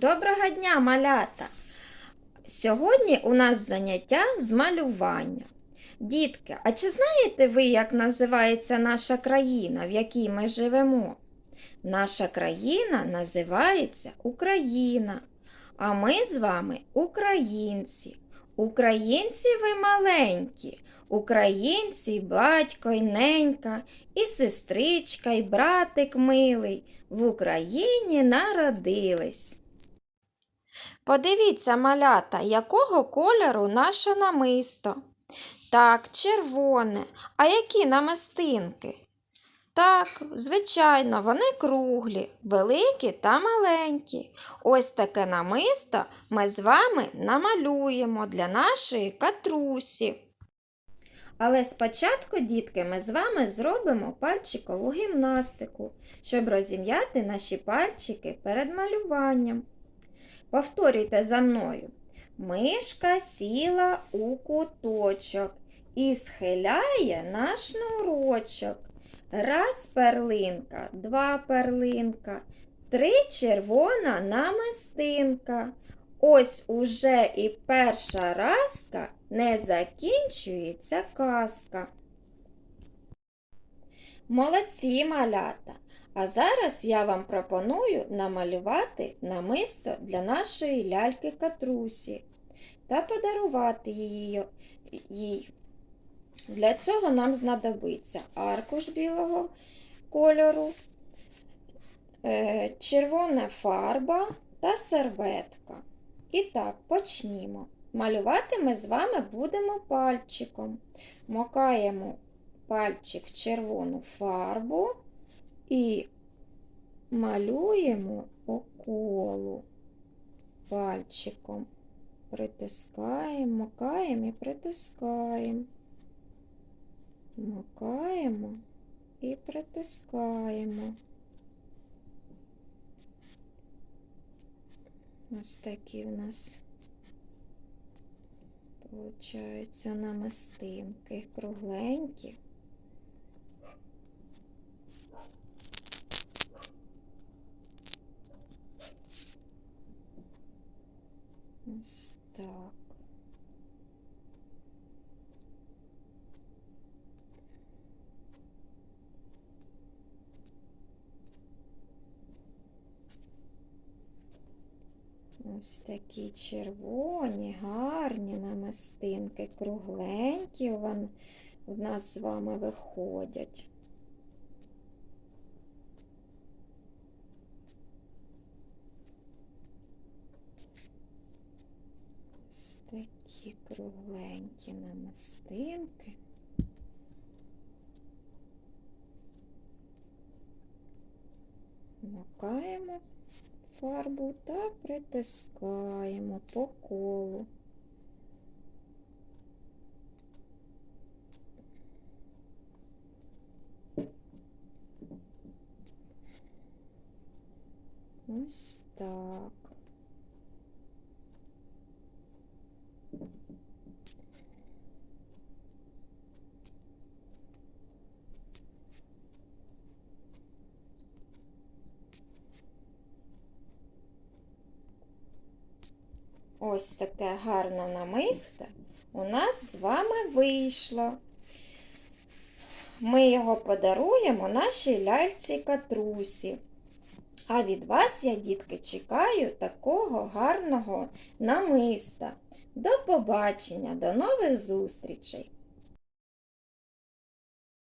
Доброго дня, малята! Сьогодні у нас заняття з малювання. Дітки, а чи знаєте ви, як називається наша країна, в якій ми живемо? Наша країна називається Україна, а ми з вами українці. Українці ви маленькі, українці батько й ненька, і сестричка, й братик милий в Україні народились. Подивіться, малята, якого кольору наше намисто. Так, червоне. А які намистинки? Так, звичайно, вони круглі, великі та маленькі. Ось таке намисто ми з вами намалюємо для нашої катрусі. Але спочатку, дітки, ми з вами зробимо пальчикову гімнастику, щоб розім'яти наші пальчики перед малюванням. Повторюйте за мною. Мишка сіла у куточок і схиляє на шнурочок. Раз перлинка, два перлинка, три червона намистинка. Ось уже і перша разка не закінчується казка. Молодці малята! А зараз я вам пропоную намалювати намисто для нашої ляльки Катрусі та подарувати її. їй. Для цього нам знадобиться аркуш білого кольору, е, червона фарба та серветка. І так, почнімо. Малювати ми з вами будемо пальчиком. Мокаємо пальчик в червону фарбу і малюємо по колу пальчиком. Притискаємо, макаємо і притискаємо. Макаємо і притискаємо. Ось такі у нас получаються намистинки кругленькі. Ось так. Ось такі червоні, гарні намистинки, кругленькі вон в нас з вами виходять. Ось такі кругленькі намистинки. Макаємо фарбу та притискаємо по колу. Ось так. Ось таке гарне намисте у нас з вами вийшло. Ми його подаруємо нашій ляльці катрусі. А від вас я, дітки, чекаю такого гарного намиста. До побачення, до нових зустрічей!